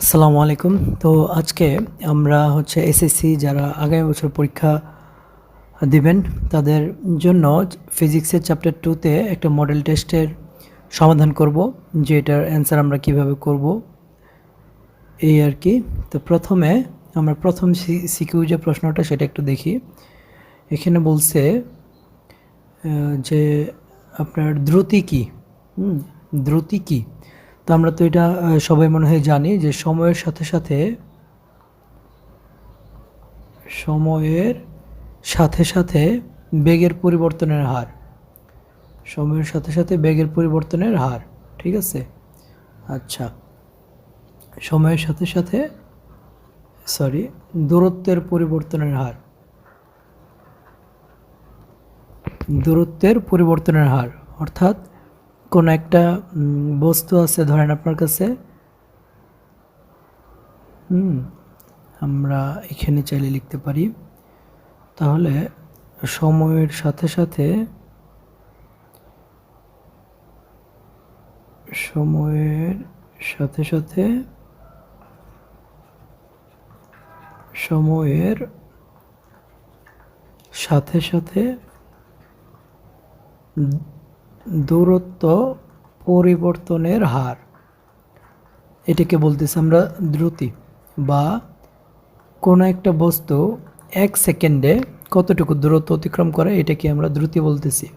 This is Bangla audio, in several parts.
আসসালামু আলাইকুম। তো আজকে আমরা হচ্ছে এসএসসি যারা আগামী বছর পরীক্ষা দিবেন, তাদের জন্য ফিজিক্সের চ্যাপ্টার টুতে একটা মডেল টেস্টের সমাধান করব যে এটার অ্যান্সার আমরা কীভাবে করব, এই আর কি। তো প্রথমে আমরা প্রথম সিকিউ যে প্রশ্নটা সেটা একটু দেখি। এখানে বলছে যে আপনার দ্রুতি কী? দ্রুতি কি? তো আমরা তো এটা সবাই মনে হয় জানি যে সময়ের সাথে সাথে, সময়ের সাথে সাথে বেগের পরিবর্তনের হার, সময়ের সাথে সাথে বেগের পরিবর্তনের হার, ঠিক আছে? আচ্ছা সময়ের সাথে সাথে সরি দূরত্বের পরিবর্তনের হার, দূরত্বের পরিবর্তনের হার, অর্থাৎ কোনো একটা বস্তু আছে ধরেন আপনার কাছে। হুম, আমরা এখানে চাইলে লিখতে পারি। তাহলে সময়ের সাথে সাথে সময়ের সাথে সাথে সময়ের সাথে সাথে দূরত্ব পরিবর্তনের হার। এটাকে বলতেছি আমরা দ্রুতি বা কোনো একটা বস্তু এক সেকেন্ডে কতটুকু দূরত্ব অতিক্রম করে এটাকে আমরা দ্রুতি বলতেছি।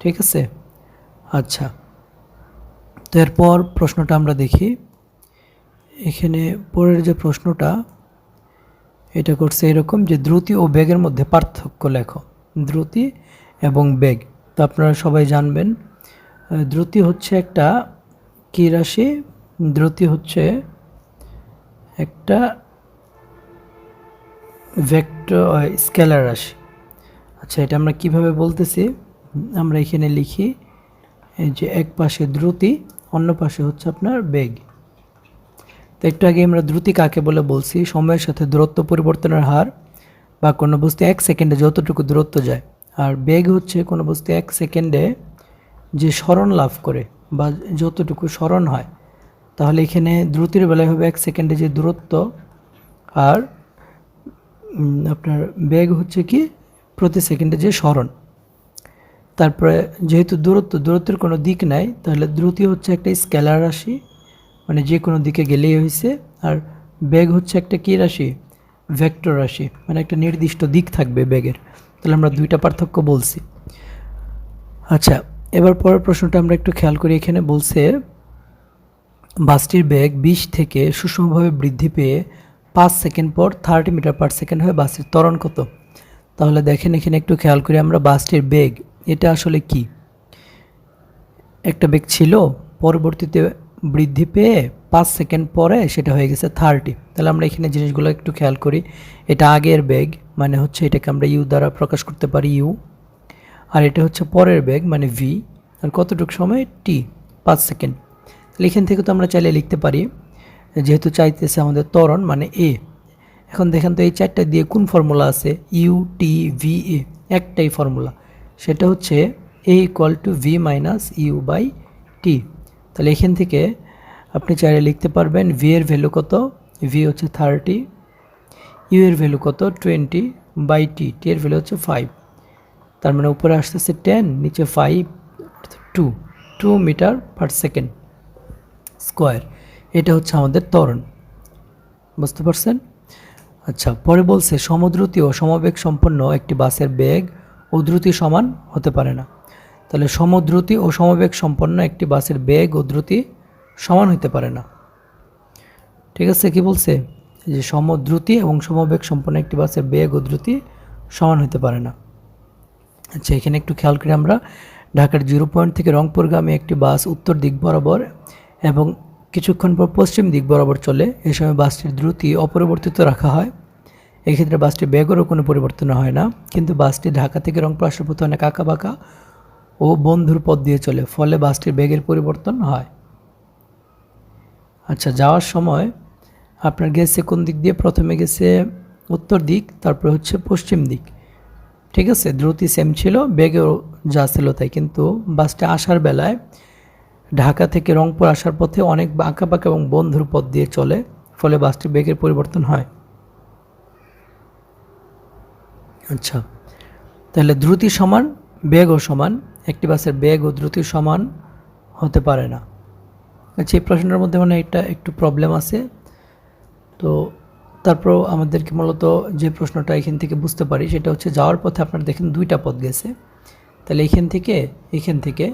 ঠিক আছে? আচ্ছা। তো এরপর প্রশ্নটা আমরা দেখি। এখানে পরের যে প্রশ্নটা, এটা করছে এরকম যে দ্রুতি ও বেগের মধ্যে পার্থক্য লেখো। দ্রুতি এবং বেগ। তো আপনারা সবাই জানবেন। দ্রুতি হচ্ছে একটা কী রাশি? দ্রুতি হচ্ছে একটা ভেক্টর স্কেলার রাশি। আচ্ছা এটা আমরা কীভাবে বলতেছি? আমরা এখানে লিখি যে এক পাশে দ্রুতি, অন্য পাশে হচ্ছে আপনার বেগ। তো একটু আগে আমরা দ্রুতি কাকে বলে বলছি? সময়ের সাথে দূরত্ব পরিবর্তনের হার বা কোনো বস্তু এক সেকেন্ডে যতটুকু দূরত্ব যায়। আর বেগ হচ্ছে কোনো বস্তু এক সেকেন্ডে যে স্মরণ লাভ করে বা যতটুকু স্মরণ হয়, তাহলে এখানে দ্রুতির বেলায় হবে এক সেকেন্ডে যে দূরত্ব। আর আপনার বেগ হচ্ছে কি প্রতি সেকেন্ডে যে স্মরণ। তারপরে যেহেতু দূরত্ব, দূরত্বের কোনো দিক নাই, তাহলে দ্রুতি হচ্ছে একটা স্কেলার রাশি মানে যে কোনো দিকে গেলেই হয়েছে আর বেগ হচ্ছে একটা কী রাশি? ভেক্টর রাশি মানে একটা নির্দিষ্ট দিক থাকবে বেগের। তাহলে আমরা দুইটা পার্থক্য বলছি। আচ্ছা এবার পরের প্রশ্নটা আমরা একটু খেয়াল করি, এখানে বলছে, বাসটির বেগ বিশ থেকে সুষমভাবে বৃদ্ধি পেয়ে পাঁচ সেকেন্ড পর থার্টি মিটার পার সেকেন্ড হয়ে বাসটির ত্বরণ কত? তাহলে দেখেন এখানে একটু খেয়াল করি আমরা বাসটির বেগ, এটা আসলে কি? একটা বেগ ছিল, পরবর্তীতে বৃদ্ধি পেয়ে পাঁচ সেকেন্ড পরে সেটা হয়ে গেছে থার্টি তাহলে আমরা এখানে জিনিসগুলো একটু খেয়াল করি। এটা আগের ব্যাগ মানে হচ্ছে এটাকে আমরা ইউ দ্বারা প্রকাশ করতে পারি ইউ আর এটা হচ্ছে পরের ব্যাগ মানে ভি আর কতটুকু সময়? টি পাঁচ সেকেন্ড। তাহলে এখান থেকে তো আমরা চাইলে লিখতে পারি, যেহেতু চাইতেছে আমাদের ত্বরণ মানে এ এখন দেখেন তো এই চারটা দিয়ে কোন ফর্মুলা আছে? ইউ টি ভি এ একটাই ফর্মুলা সেটা হচ্ছে A equal to V minus U by T তাহলে এখান থেকে আপনি চাইলে লিখতে পারবেন ভি এর ভ্যালু কত? ভি হচ্ছে থার্টি ইউ এর ভ্যালু কত? টোয়েন্টি বাই টি টি এর ভ্যালু হচ্ছে ফাইভ তার মানে উপরে আসতেছে টেন নিচে five two two metre per second square এটা হচ্ছে আমাদের ত্বরণ। বুঝতে পারছেন? আচ্ছা পরে বলছে সমদ্রুতি ও সমবেগ সম্পন্ন একটি বাসের বেগ ও দ্রুতি সমান হতে পারে না। তাহলে সমদ্রুতি ও সমবেগ সম্পন্ন একটি বাসের বেগ ও দ্রুতি সমান হতে পারে না। ঠিক আছে, কি বলছে? যে সমদ্রুতি এবং সমবেগ সম্পন্ন একটি বাসের বেগ ও দ্রুতি সমান হতে পারে না। আচ্ছা এখানে একটু খেয়াল করি আমরা। ঢাকার জিরো পয়েন্ট থেকে রংপুরগামী একটি বাস উত্তর দিক বরাবর এবং কিছুক্ষণ পর পশ্চিম দিক বরাবর চলে। এ সময় বাসটির দ্রুতি অপরিবর্তিত রাখা হয়। এক্ষেত্রে বাসটির বেগেরও কোনো পরিবর্তন হয় না। কিন্তু বাসটি ঢাকা থেকে রংপুর আসার পথে অনেক আঁকা বাঁকা ও বন্ধুর পথ দিয়ে চলে, ফলে বাসটির বেগের পরিবর্তন হয়। আচ্ছা যাওয়ার সময় আপনার গেছে কোন দিক দিয়ে? প্রথমে গেছে উত্তর দিক, তারপরে হচ্ছে পশ্চিম দিক। ঠিক আছে, দ্রুতি সেম ছিল, বেগেও যা ছিল তাই। কিন্তু বাসটা আসার বেলায় ঢাকা থেকে রংপুর আসার পথে অনেক আঁকাবাঁকা এবং বন্ধুর পথ দিয়ে চলে, ফলে বাসটির বেগের পরিবর্তন হয়। আচ্ছা তাহলে দ্রুতি সমান, বেগও সমান। একটি বাসের বেগ ও দ্রুতি সমান হতে পারে না। আচ্ছা এই প্রশ্নটার মধ্যে মানে একটা একটু প্রবলেম আছে। তো তারপর আমাদেরকে মূলত যে প্রশ্নটা এখান থেকে বুঝতে পারি সেটা হচ্ছে যাওয়ার পথে আপনারা দেখেন দুইটা পথ গেছে। তাহলে এখান থেকে এখান থেকে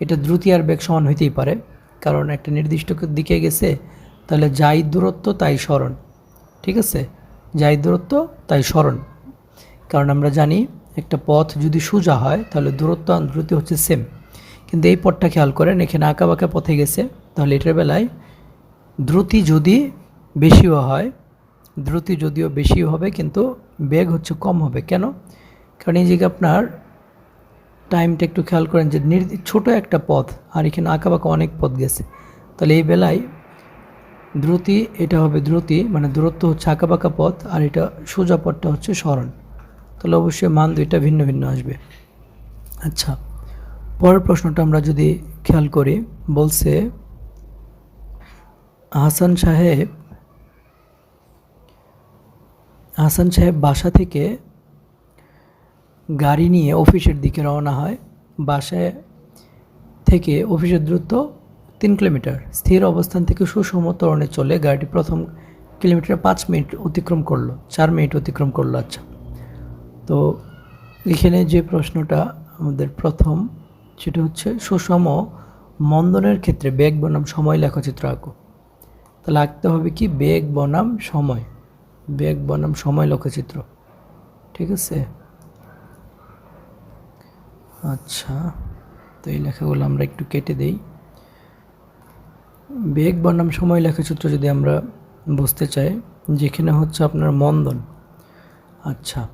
এটা দ্রুতি আর বেগ সমান হইতেই পারে। কারণ একটা নির্দিষ্ট দিকে গেছে, তাহলে যাই দূরত্ব তাই স্মরণ। ঠিক আছে? যাই দূরত্ব তাই স্মরণ। কারণ আমরা জানি একটা পথ যদি সোজা হয়, তাহলে দূরত্ব দ্রুতি হচ্ছে সেম কিন্তু এই পথটা খেয়াল করেন, এখানে আঁকা বাঁকা পথে গেছে, তাহলে এটার বেলায় দ্রুতি যদি বেশিও হয়, দ্রুতি যদিও বেশিও হবে, কিন্তু বেগ হচ্ছে কম হবে। কেন? কারণ এই জায়গায় আপনার টাইমটা একটু খেয়াল করেন যে নির্দি ছোটো একটা পথ, আর এখানে আঁকা বাঁকা অনেক পথ গেছে। তাহলে এই বেলায় দ্রুতি, এটা হবে দ্রুতি মানে দূরত্ব হচ্ছে আঁকা বাঁকা পথ, আর এটা সোজা পথটা হচ্ছে স্মরণ। তাহলে অবশ্যই মান দুইটা ভিন্ন ভিন্ন আসবে। আচ্ছা পরের প্রশ্নটা আমরা যদি খেয়াল করি, বলছে, হাসান সাহেব হাসান সাহেব বাসা থেকে গাড়ি নিয়ে অফিসের দিকে রওনা হয়। বাসায় থেকে অফিসের দূরত্ব তিন কিলোমিটার। স্থির অবস্থান থেকে সুষম ত্বরণে চলে গাড়িটি প্রথম কিলোমিটারে পাঁচ মিনিট অতিক্রম করল, চার মিনিট অতিক্রম করল। আচ্ছা তো এখানে যে প্রশ্নটা আমাদের প্রথম, সেটা হচ্ছে, সুষম মন্দনের ক্ষেত্রে বেগ বনাম সময় লেখচিত্র আঁকো। তাহলে আঁকতে হবে কি? বেগ বনাম সময়। বেগ বনাম সময় লেখচিত্র। ঠিক আছে? আচ্ছা তো এই লেখাগুলো আমরা একটু কেটে দেই। বেগ বনাম সময় লেখচিত্র যদি আমরা বুঝতে চাই, যেখানে হচ্ছে আপনার মন্দন। আচ্ছা।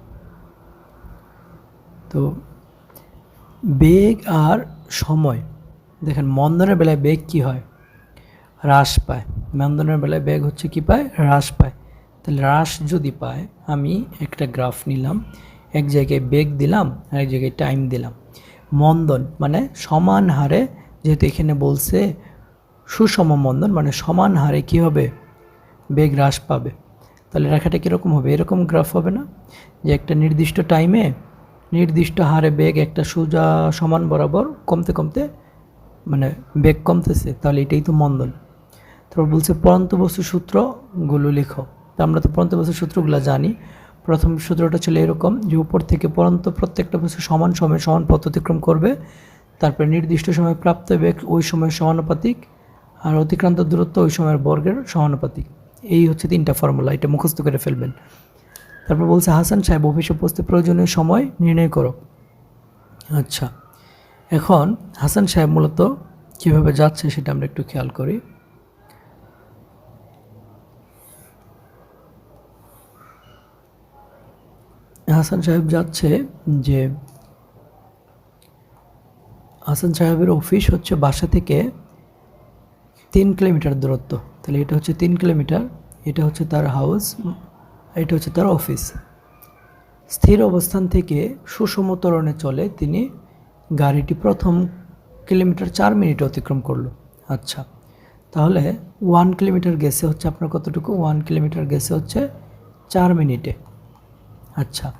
তো বেগ আর সময়, দেখেন মন্দনের বেলায় বেগ কি হয়? হ্রাস পায়। মন্দনের বেলায় বেগ হচ্ছে কি পায়? হ্রাস পায়। তাহলে হ্রাস যদি পায়, আমি একটা গ্রাফ নিলাম, এক জায়গায় বেগ দিলাম আর এক জায়গায় টাইম দিলাম। মন্দন মানে সমান হারে, যেহেতু এখানে বলছে সুষম মন্দন মানে সমান হারে কী হবে? বেগ হ্রাস পাবে। তাহলে রেখাটা কীরকম হবে? এরকম গ্রাফ হবে না? যে একটা নির্দিষ্ট টাইমে নির্দিষ্ট হারে বেগ একটা সোজা সমান বরাবর কমতে কমতে মানে বেগ কমতেছে, তাহলে এটাই তো মন্দন তারপর বলছে, পরন্ত বস্তু সূত্রগুলো লিখো। তা আমরা তো পরন্ত বস্তু সূত্রগুলো জানি। প্রথম সূত্রটা ছিল এরকম যে, উপর থেকে পরন্ত প্রত্যেকটা বস্তু সমান সময়ে সমান পথ অতিক্রম করবে। তারপরে নির্দিষ্ট সময় প্রাপ্ত বেগ ওই সময়ের সমানুপাতিক, আর অতিক্রান্ত দূরত্ব ওই সময়ের বর্গের সমানুপাতিক। এই হচ্ছে তিনটা ফর্মুলা এটা মুখস্থ করে ফেলবেন। তারপর বলছে, হাসান সাহেব, অফিসে পৌঁছতে প্রয়োজনীয় সময় নির্ণয় করো। আচ্ছা এখন হাসান সাহেব মূলত কীভাবে যাচ্ছে সেটা আমরা একটু খেয়াল করি। হাসান সাহেব যাচ্ছে যে, হাসান সাহেবের অফিস হচ্ছে বাসা থেকে তিন কিলোমিটার দূরত্ব। তাহলে এটা হচ্ছে তিন কিলোমিটার, এটা হচ্ছে তার হাউস। এটা হচ্ছে তার অফিস। স্থির অবস্থান থেকে সুষম ত্বরণে চলে তিনি গাড়িটি প্রথম কিলোমিটার চার মিনিট অতিক্রম করল। আচ্ছা তাহলে ওয়ান কিলোমিটার গেছে হচ্ছে আপনার কতটুকু? ওয়ান কিলোমিটার গেছে হচ্ছে চার মিনিটে। আচ্ছা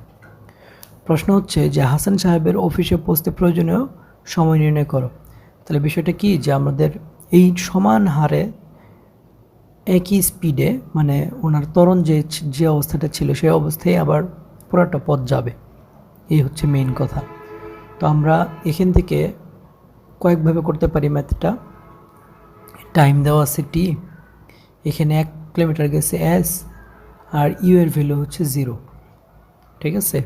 প্রশ্ন হচ্ছে যে হাসান সাহেবের অফিসে পৌঁছতে প্রয়োজনীয় সময় নির্ণয় করো। তাহলে বিষয়টা কি? যে আমাদের এই সমান হারে একই স্পিডে মানে ওনার তরণ যে যে অবস্থাটা ছিল সেই অবস্থায় আবার পুরাটা পথ যাবে। এই হচ্ছে মেইন কথা। তো আমরা এখান থেকে কয়েকভাবে করতে পারি ম্যাথটা টাইম দেওয়া আছে টি এখানে এক কিলোমিটার গেছে এস আর ইউ এর ভ্যালু হচ্ছে জিরো ঠিক আছে?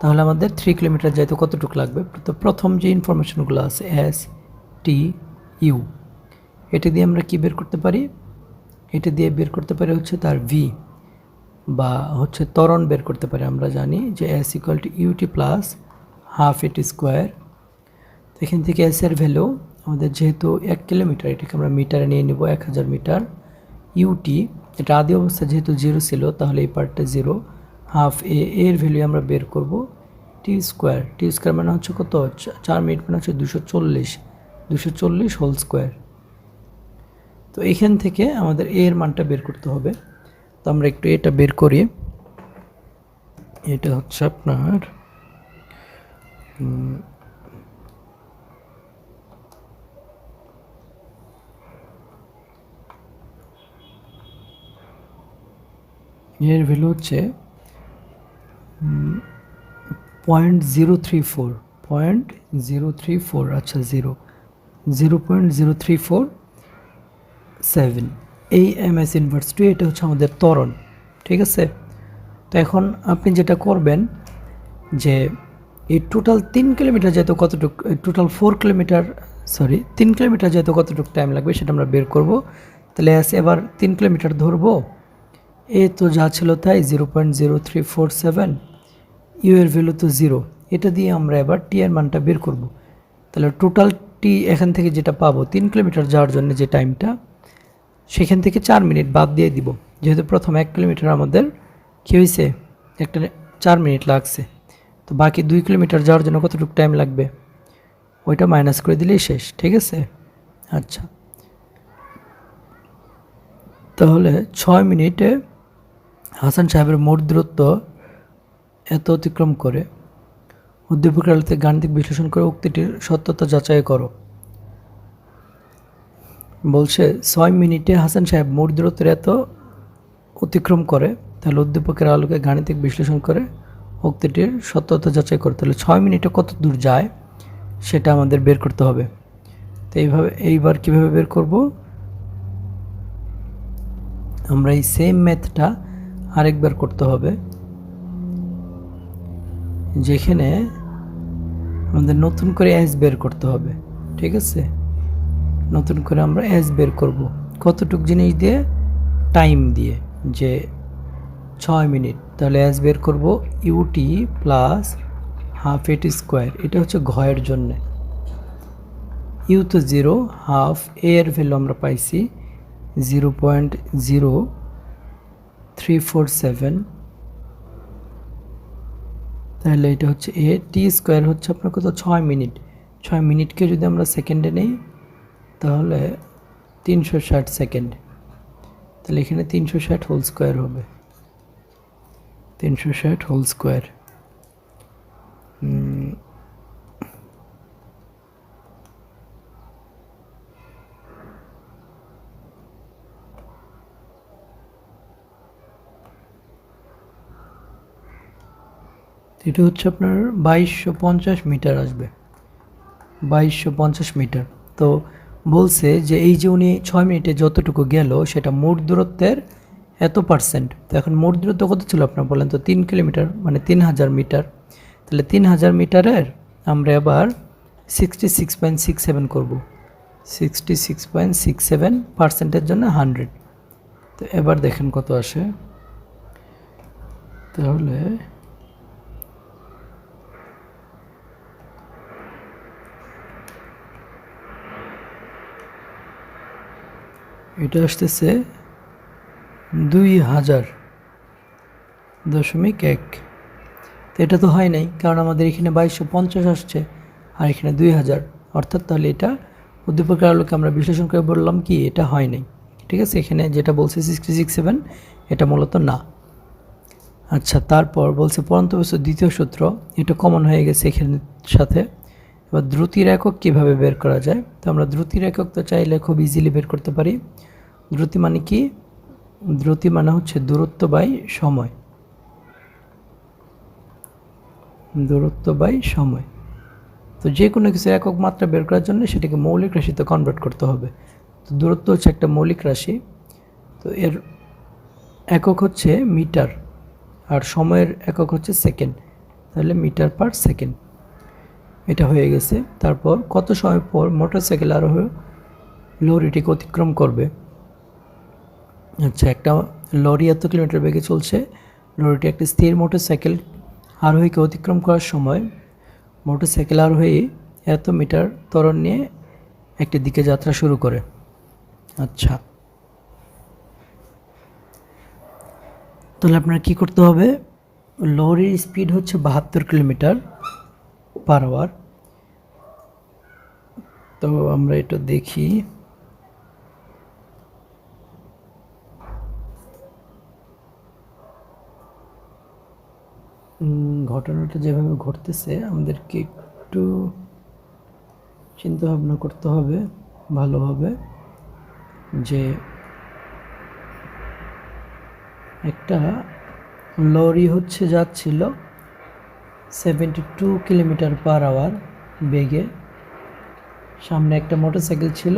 তাহলে আমাদের থ্রি কিলোমিটার যাইতে কতটুকু লাগবে? তো প্রথম যে ইনফরমেশনগুলো আছে এস টি ইউ এটা দিয়ে আমরা কী বের করতে পারি? এটা দিয়ে বের করতে পারি হচ্ছে তার ভি বা হচ্ছে ত্বরণ বের করতে পারি, আমরা জানি যে S equal to U T plus half A T square এখান থেকে এস এর ভ্যালু আমাদের যেহেতু এক কিলোমিটার এটাকে আমরা মিটারে নিয়ে নেব, এক হাজার মিটার ইউটি এটা আদি অবস্থা যেহেতু জিরো ছিল, তাহলে এই পার্টটা জিরো হাফ এ এর ভ্যালু আমরা বের করব টি স্কোয়ার টি স্কোয়ার মানে হচ্ছে কত? চার মিনিট মানে হচ্ছে দুশো চল্লিশ। দুশো চল্লিশ হোল স্কোয়ার তো এখান থেকে আমাদের এ এর মানটা বের করতে হবে। তো আমরা একটু এটা বের করি। এটা হচ্ছে আপনার এর ভ্যালু হচ্ছে point zero three four point zero three four আচ্ছা zero zero point zero three four seven এই এম এস ইনভার্স এটা হচ্ছে আমাদের ত্বরণ, ঠিক আছে? তো এখন আপনি যেটা করবেন যে এই টোটাল তিন কিলোমিটার যেতে কতটুকু টোটাল ফোর কিলোমিটার সরি তিন কিলোমিটার যেতে কতটুকু টাইম লাগবে সেটা আমরা বের করব। তাহলে এবার তিন কিলোমিটার ধরবো। এ তো যা ছিল তাই zero point zero three four seven U এর ভ্যালু তো জিরো এটা দিয়ে আমরা এবার টি এর মানটা বের করব। তাহলে টোটাল টি এখান থেকে যেটা পাবো, তিন কিলোমিটার যাওয়ার জন্য যে টাইমটা সেখান থেকে চার মিনিট বাদ দিয়ে দিব। যেহেতু প্রথম এক কিলোমিটার আমাদের কী হয়েছে একটা চার মিনিট লাগছে। তো বাকি দুই কিলোমিটার যাওয়ার জন্য কতটুকু টাইম লাগবে? ওইটা মাইনাস করে দিলেই শেষ, ঠিক আছে? আচ্ছা। তাহলে ছয় মিনিটে হাসান সাহেবের মোট দূরত্ব এত অতিক্রম করে উদ্দীপকের আলোতে গাণিতিক বিশ্লেষণ করে উক্তিটির সত্যতা যাচাই করো। বলছে, ছয় মিনিটে হাসান সাহেব মোট দূরত্বের এত অতিক্রম করে, তাহলে উদ্দীপকের আলোকে গাণিতিক বিশ্লেষণ করে উক্তিটির সত্যতা যাচাই করতে হলে ছয় মিনিটে কত দূর যায় সেটা আমাদের বের করতে হবে। তো এইভাবে, এইবার কীভাবে বের করব? আমরা এই সেম ম্যাথটা আরেকবার করতে হবে, যেখানে আমাদের নতুন করে অ্যাস বের করতে হবে, ঠিক আছে? নতুন করে আমরা অ্যাস বের করব। কতটুক জিনিস দিয়ে? টাইম দিয়ে, যে ছয় মিনিট। তাহলে অ্যাস বের করব U T plus half A T square এটা হচ্ছে ঘয়ের জন্যে। ইউ তো জিরো হাফ এ এর ভ্যালু আমরা পাইছি zero point zero three four seven তাহলে এটা হচ্ছে এ টি স্কোয়ার হচ্ছে আপনার কত? ছয় মিনিট। ছয় মিনিটকে যদি আমরা সেকেন্ডে নেই তাহলে তিনশো ষাট সেকেন্ড। তাহলে এখানে তিনশো ষাট হোল স্কোয়ার হবে। তিনশো ষাট হোল স্কোয়ার। এটা হচ্ছে আপনার বাইশশো পঞ্চাশ মিটার আসবে। বাইশশো পঞ্চাশ মিটার। তো বলছে যে এই যে উনি ছয় মিনিটে যতটুকু গেল, সেটা মোট দূরত্বের এত পার্সেন্ট। তো এখন মোট দূরত্ব কত ছিল আপনার বলেন তো? তিন কিলোমিটার মানে তিন হাজার মিটার। তাহলে তিন হাজার মিটারের আমরা এবার sixty six point six seven করব। Sixty six point six seven পার্সেন্টের জন্য হান্ড্রেড তো এবার দেখেন কত আসে। তাহলে এটা আসতেছে দুই হাজার দশমিক এক। তো এটা তো হয় নাই, কারণ আমাদের এখানে বাইশশো পঞ্চাশ আসছে আর এখানে দুই হাজার। অর্থাৎ তাহলে এটা উদ্দীপকের আলোকে আমরা বিশ্লেষণ করে বললাম কি, এটা হয় নাই। ঠিক আছে, এখানে যেটা বলছে সিক্সটি সিক্স সেভেন এটা মূলত না। আচ্ছা তারপর বলছে পরন্ত বস্তু দ্বিতীয় সূত্র, এটা কমন হয়ে গেছে এখানে সাথে। এবার দ্রুতির একক কীভাবে বের করা যায়? তো আমরা দ্রুতির একক তো চাইলে খুব ইজিলি বের করতে পারি। দ্রুতি মানে কি? দ্রুতি মানে হচ্ছে দূরত্ব বাই সময়। দূরত্ব বাই সময়। তো যে কোনো কিছু একক মাত্রা বের করার জন্য সেটাকে মৌলিক রাশিতে কনভার্ট করতে হবে। তো দূরত্ব হচ্ছে একটা মৌলিক রাশি। তো এর একক হচ্ছে মিটার, আর সময়ের একক হচ্ছে সেকেন্ড। তাহলে মিটার পার সেকেন্ড। এটা হয়ে গেছে। তারপর কত সময় পর মোটর সাইকেল আরোহ লরিটিকে অতিক্রম করবে? আচ্ছা একটা লরি এত কিলোমিটার বেগে চলছে, লরিটি একটা স্থির মোটর সাইকেল আরোহীকে অতিক্রম করার সময় মোটর সাইকেল আরোহী এত মিটার ত্বরণ নিয়ে একটি দিকে যাত্রা শুরু করে। আচ্ছা। তাহলে আপনার কি করতে হবে? লরির স্পিড হচ্ছে বাহাত্তর কিলোমিটার পার আওয়ার তো আমরা এটা দেখি। ঘটনাটা যেভাবে ঘটতেছে, আমাদেরকে একটু চিন্তা ভাবনা করতে হবে, ভালোভাবে, যে একটা লরি হচ্ছে যাচ্ছিল seventy two kilometre per hour বেগে। সামনে একটা মোটরসাইকেল ছিল।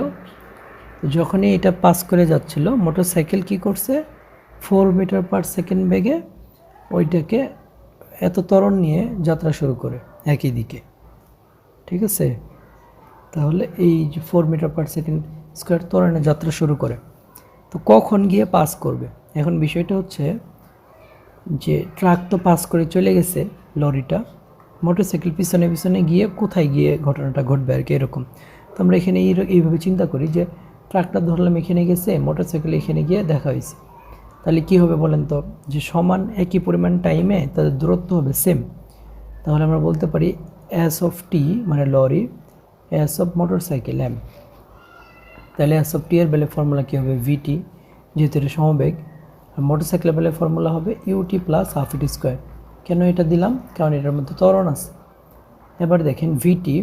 যখনই এটা পাস করে যাচ্ছিল, মোটরসাইকেল কি করছে? ফোর মিটার পার সেকেন্ড বেগে ওইটাকে এত তরণ নিয়ে যাত্রা শুরু করে, একই দিকে। ঠিক আছে? তাহলে এই যে four metre per second square তরণে যাত্রা শুরু করে। তো কখন গিয়ে পাস করবে? এখন বিষয়টা হচ্ছে যে ট্রাক তো পাস করে চলে গেছে লরিটা। মোটরসাইকেল পিছনে পিছনে গিয়ে কোথায় গিয়ে ঘটনাটা ঘটবে আর কি এরকম। তো আমরা এখানে এইভাবে চিন্তা করি যে ট্রাকটা ধরলাম এখানে গেছে, মোটরসাইকেল এখানে গিয়ে দেখা হয়েছে। তাহলে কি হবে বলেন তো? যে সমান একই পরিমাণ টাইমে তাদের দূরত্ব হবে সেম তাহলে আমরা বলতে পারি অ্যাস অফ টি মানে lorry ash of motorcycle M তাহলে অ্যাস অফ টি এর বেলে ফর্মুলা কী হবে? ভিটি যেহেতু এটা সমবেগ। আর মোটরসাইকেলের বেলে ফর্মুলা হবে U T plus half A T square কেন এটা দিলাম? কারণ এটার মধ্যে ত্বরণ আছে। এবার দেখেন ভিটি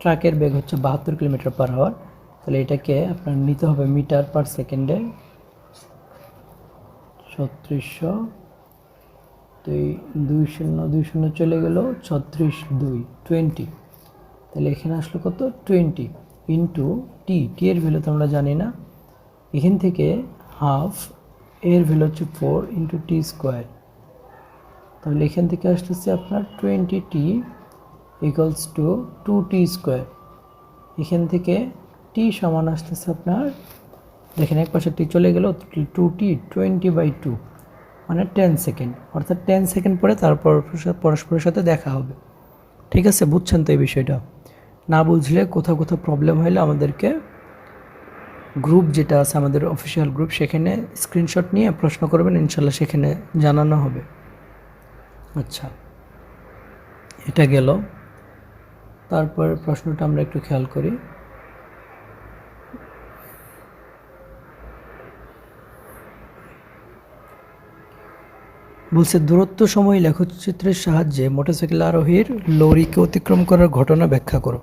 ট্রাকের বেগ হচ্ছে বাহাত্তর কিলোমিটার পার আওয়ার তাহলে এটাকে আপনার নিতে হবে মিটার পার সেকেন্ডে ছত্রিশশো দুই দুই শূন্য দুই শূন্য চলে গেল ছত্রিশ দুই, টোয়েন্টি। তাহলে এখানে আসলো কত? টোয়েন্টি ইন্টু টি টি এর ভ্যালু তো আমরা জানি না। এখান থেকে হাফ এর ভ্যালু হচ্ছে ফোর ইন্টু টি স্কোয়ার। তাহলে এখান থেকে আসতেছে আপনার twenty T equals to two T square এখান থেকে টি সমান আসতেছে আপনার, দেখেন এক পাশে টি চলে গেল two T twenty by two মানে টেন সেকেন্ড অর্থাৎ টেন সেকেন্ড পরে তারপর পরস্পরের সাথে দেখা হবে। ঠিক আছে, বুঝছেন তো এই বিষয়টা? না বুঝলে কোথাও কোথাও প্রবলেম হলে আমাদেরকে গ্রুপ যেটা আছে আমাদের অফিসিয়াল গ্রুপ সেখানে স্ক্রিনশট নিয়ে প্রশ্ন করবেন, ইনশাল্লাহ সেখানে জানানো হবে। আচ্ছা। এটা গেল। তারপর প্রশ্নটা আমরা একটু খেয়াল করি। বলছে, দূরত্ব সময় লেখচিত্রের সাহায্যে মোটরসাইকেল আরোহীর লরিকে অতিক্রম করার ঘটনা ব্যাখ্যা করো।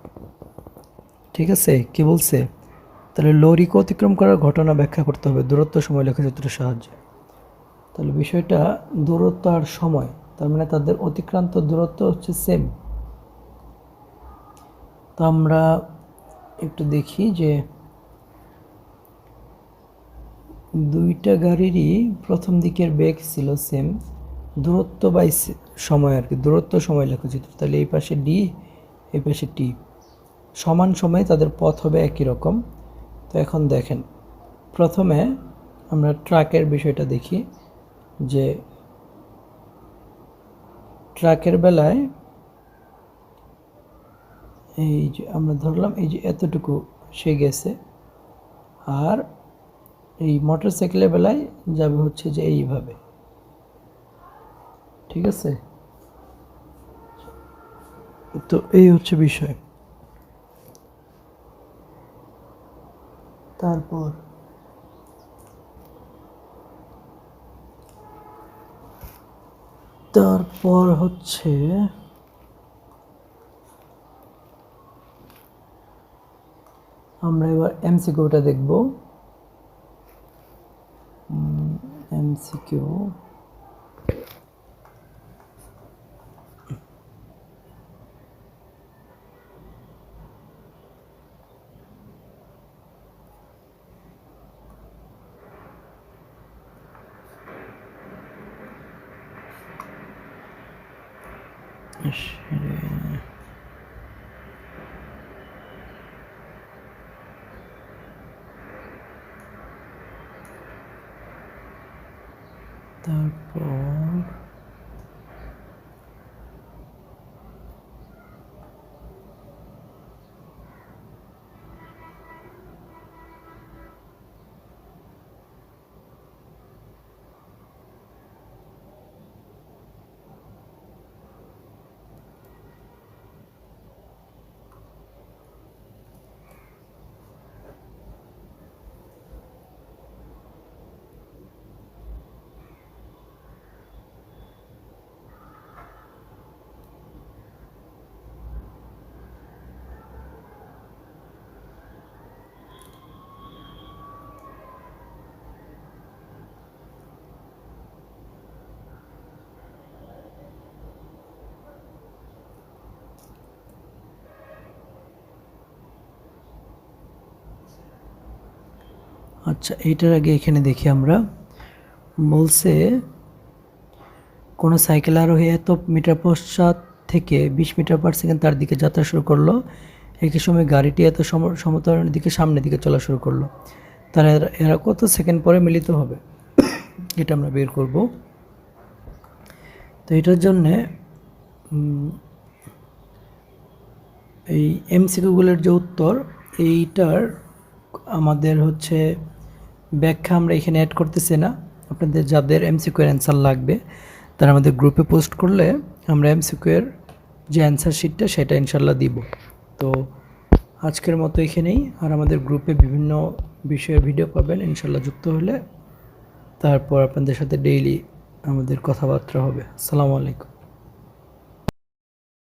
ঠিক আছে? কি বলছে? তাহলে লরিকে অতিক্রম করার ঘটনা ব্যাখ্যা করতে হবে দূরত্ব সময় লেখচিত্রের সাহায্যে। তাহলে বিষয়টা দূরত্ব আর সময়। তার মানে তাদের অতিক্রান্ত দূরত্ব হচ্ছে সেম তো আমরা একটু দেখি যে দুইটা গাড়িরই প্রথম দিকের বেগ ছিল সেম দূরত্ব বাই সময় আর কি, দূরত্ব সময় লেখচিত্র তাহলে এই পাশে ডি এই পাশে টি সমান সময়ে তাদের পথ হবে একই রকম। তো এখন দেখেন, প্রথমে আমরা ট্রাকের বিষয়টা দেখি যে ট্রাকের বেলায় এই যে আমরা ধরলাম, এই যে এতটুকু সে গেছে। আর এই মোটর সাইকেলের বেলায় যাবে হচ্ছে যে এইভাবে। ঠিক আছে? তো এই হচ্ছে বিষয়। তারপর তারপর হচ্ছে আমরা এবার এমসিকিউটা দেখব। এমসিকিউ আচ্ছা এইটার আগে এখানে দেখি আমরা। বলছে, কোনো সাইকেল আরোহী এত মিটার পশ্চাৎ থেকে বিশ মিটার পার সেকেন্ড তার দিকে যাত্রা শুরু করল। একই সময় গাড়িটি এত সম- সমতলের দিকে সামনের দিকে চলা শুরু করল। তারা এরা- কত সেকেন্ড পরে মিলিত হবে? এটা আমরা বের করব। তো এটার জন্যে এই এমসিকিউগুলোর যে উত্তর, এইটার আমাদের হচ্ছে ব্যাখ্যা আমরা এখানে অ্যাড করতেছি না। আপনাদের যাদের এমসিকিউর অ্যান্সার লাগবে, তারা আমাদের গ্রুপে পোস্ট করলে আমরা এমসিকিউর যে অ্যান্সার শিটটা সেটা ইনশাল্লাহ দিব। তো আজকের মতো এখানেই। আর আমাদের গ্রুপে বিভিন্ন বিষয়ের ভিডিও পাবেন ইনশাল্লাহ যুক্ত হলে। তারপর আপনাদের সাথে ডেইলি আমাদের কথাবার্তা হবে। আসসালামু আলাইকুম।